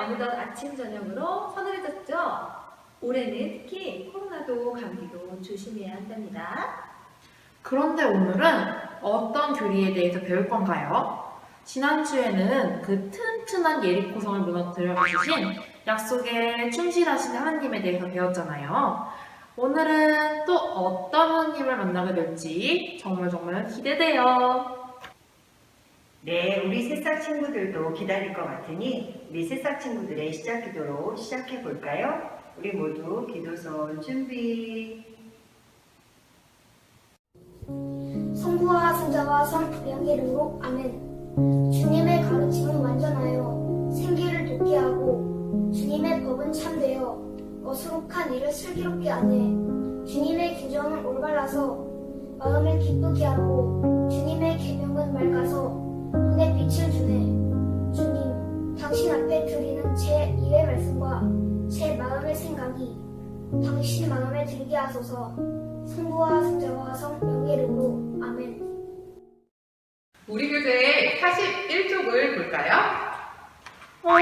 어느덧 아침 저녁으로 서늘해졌죠? 올해는 특히 코로나도 감기도 조심해야 한답니다. 그런데 오늘은 어떤 교리에 대해서 배울 건가요? 지난주에는 그 튼튼한 예리코성을 무너뜨려 주신 약속에 충실하신 하나님에 대해서 배웠잖아요. 오늘은 또 어떤 하나님을 만나게 될지 정말 정말 기대돼요. 네, 우리 새싹 친구들도 기다릴 것 같으니 우리 새싹 친구들의 시작 기도로 시작해 볼까요? 우리 모두 기도선 준비. 성부와 성자와 성령의 이름으로 아멘. 주님의 가르침은 완전하여 생기를 돋게 하고 주님의 법은 참되어 거스룩한 일을 슬기롭게 하네. 주님의 규정은 올바라서 마음을 기쁘게 하고 주님의 계명은 맑아서 눈에 빛을 주네. 주님, 당신 앞에 드리는 제 입의 말씀과 제 마음의 생각이 당신 마음에 들게 하소서. 성부와 성자와 성령의 이름으로 아멘. 우리 교재의 41쪽을 볼까요? 어?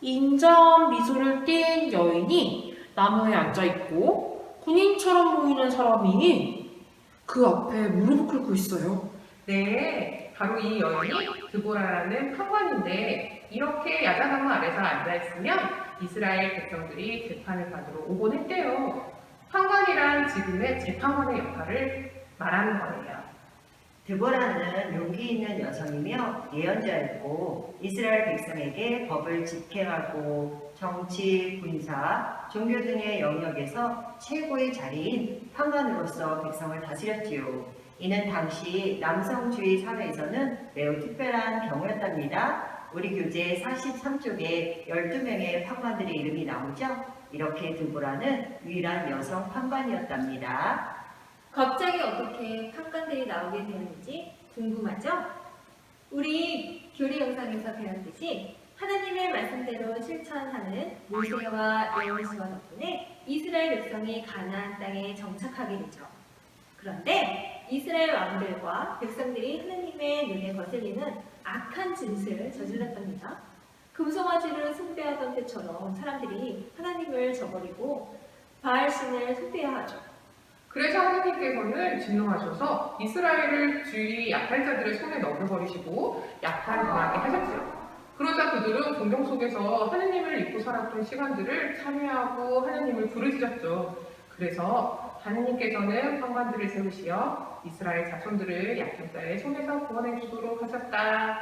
인자한 미소를 띤 여인이 나무에 앉아 있고 군인처럼 보이는 사람이 그 앞에 무릎을 꿇고 있어요. 네, 바로 이 여인이 드보라라는 판관인데 이렇게 야자나무 아래서 앉아있으면 이스라엘 백성들이 재판을 받으러 오곤 했대요. 판관이란 지금의 재판관의 역할을 말하는 거예요. 드보라는 용기 있는 여성이며 예언자였고 이스라엘 백성에게 법을 집행하고 정치, 군사, 종교 등의 영역에서 최고의 자리인 판관으로서 백성을 다스렸지요. 이는 당시 남성주의 사회에서는 매우 특별한 경우였답니다. 우리 교재 43쪽에 12명의 판관들의 이름이 나오죠? 이렇게 드보라는 유일한 여성 판관이었답니다. 갑자기 어떻게 판관들이 나오게 되었는지 궁금하죠? 우리 교리 영상에서 배웠듯이 하나님의 말씀대로 실천하는 모세와 여호수아 덕분에 이스라엘 백성이 가나안 땅에 정착하게 되죠. 그런데 이스라엘 왕들과 백성들이 하나님의 눈에 거슬리는 악한 짓을 저질렀답니다. 금송아지를 숭배하던 때처럼 사람들이 하나님을 저버리고 바알신을 숭배하죠. 그래서 하나님께서는 진노하셔서 이스라엘을 주위 약한 자들의 손에 넣어버리시고 약한 당하게 하셨죠. 그러자 그들은 공경 속에서 하나님을 잊고 살았던 시간들을 참여하고 하나님을 부르짖었죠. 그래서 하나님께서는 판관들을 세우시어 이스라엘 자손들을 약한 자의 손에서 구원해 주도록 하셨다.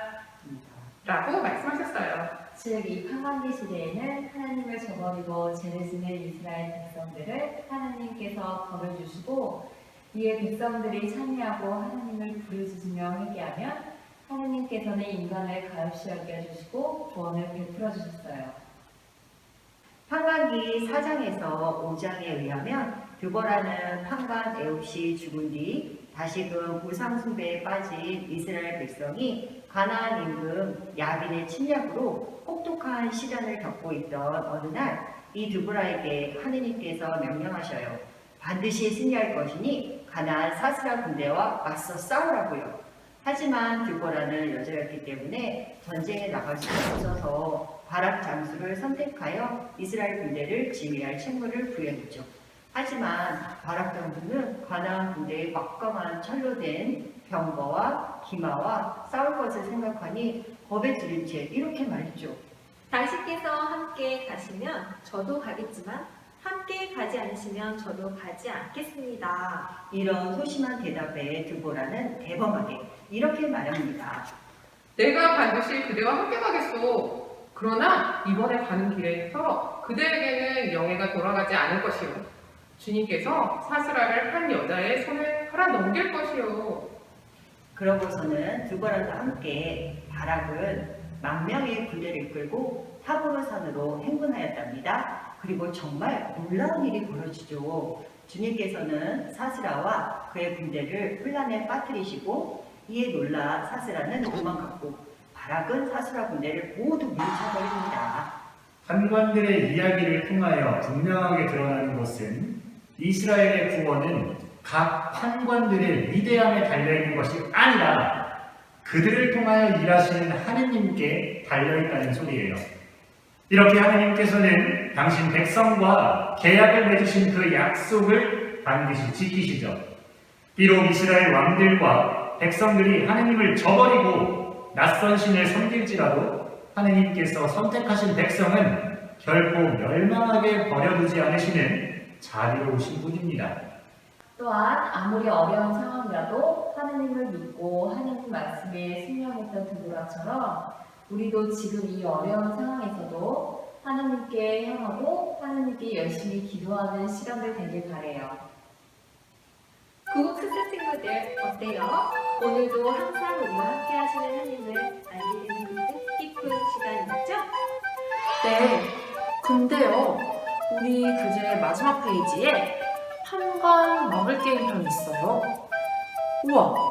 라고 말씀하셨어요. 즉, 이 판관기 시대에는 하나님을 저버리고 죄를 지는 이스라엘 백성들을 하나님께서 벌을 주시고 이에 백성들이 참여하고 하나님을 부르짖으며 회개하면 하나님께서는 인간을 가엾이 여겨주시고 구원을 베풀어 주셨어요. 판관기 4장에서 5장에 의하면 드보라는 판관 에옵시 죽은 뒤 다시금 우상숭배에 빠진 이스라엘 백성이 가나안 임금 야빈의 침략으로 혹독한 시련을 겪고 있던 어느 날 이 드보라에게 하느님께서 명령하셔요. 반드시 승리할 것이니 가나안 사스라 군대와 맞서 싸우라고요. 하지만 드보라는 여자였기 때문에 전쟁에 나갈 수 없어서 바락 장수를 선택하여 이스라엘 군대를 지휘할 책무를 부여했죠. 하지만 바락 장수는 가나안 군대의 막강한 철로 된 병거와 기마와 싸울 것을 생각하니 겁에 들인 채 이렇게 말했죠. 당신께서 함께 가시면 저도 가겠지만 함께 가지 않으시면 저도 가지 않겠습니다. 이런 소심한 대답에 드보라는 대범하게 이렇게 말합니다. 내가 반드시 그대와 함께 가겠소. 그러나 이번에 가는 길에서 그대에게는 영예가 돌아가지 않을 것이요. 주님께서 사스라를 한 여자의 손에 팔아 넘길 것이요. 그러고서는 드보라와 함께 바락은 만 명의 군대를 이끌고 타보르산으로 행군하였답니다. 그리고 정말 놀라운 일이 벌어지죠. 주님께서는 사스라와 그의 군대를 혼란에 빠뜨리시고 이에 놀라 사스라는 도망갔고 바락은 사스라 군대를 모두 물리쳐버립니다. 판관들의 이야기를 통하여 분명하게 드러나는 것은 이스라엘의 구원은 각 판관들의 위대함에 달려있는 것이 아니라 그들을 통하여 일하시는 하느님께 달려있다는 소리예요. 이렇게 하나님께서는 당신 백성과 계약을 맺으신 그 약속을 반드시 지키시죠. 비록 이스라엘 왕들과 백성들이 하나님을 저버리고 낯선 신을 섬길지라도 하나님께서 선택하신 백성은 결코 멸망하게 버려두지 않으시는 자비로우신 분입니다. 또한 아무리 어려운 상황이라도 하느님을 믿고 하느님 말씀에 순종했던 드보라처럼 우리도 지금 이 어려운 상황에서도 하느님께 향하고 하느님께 열심히 기도하는 시간들 되길 바래요. 구국 스승 친구들 어때요? 오늘도 항상 우리와 함께 하시는 하나님을 알게 되는 그 뜻깊은 시간이었죠? 네. 근데요, 우리 교재 마지막 페이지에 한강 먹을 게임 편이 있어요. 우와,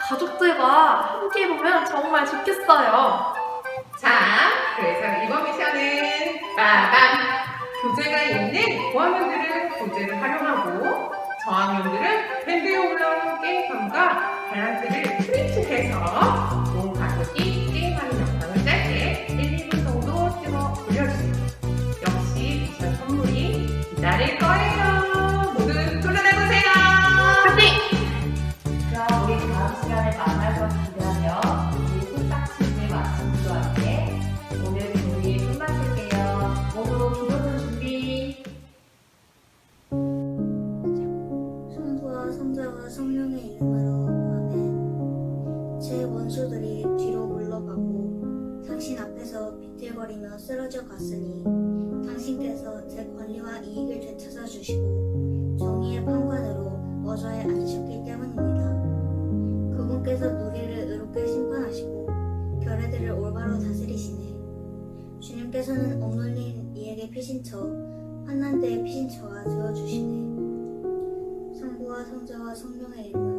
가족들과 함께 보면 정말 좋겠어요. 자, 그래서 이번 미션은 빠밤! 교재가 있는 고학년들은 교재를 활용하고 저학년들은 올라온 게임판과 밸런스를 프린트해서 쓰러져 갔으니 당신께서 제 권리와 이익을 되찾아 주시고 정의의 판관으로 어저에 앉으셨기 때문입니다. 그분께서 누리를 의롭게 심판하시고 결례들을 올바로 다스리시네. 주님께서는 억눌린 이에게 피신처 환난 때의 피신처가 되어 주시네. 성부와 성자와 성령의 이름으로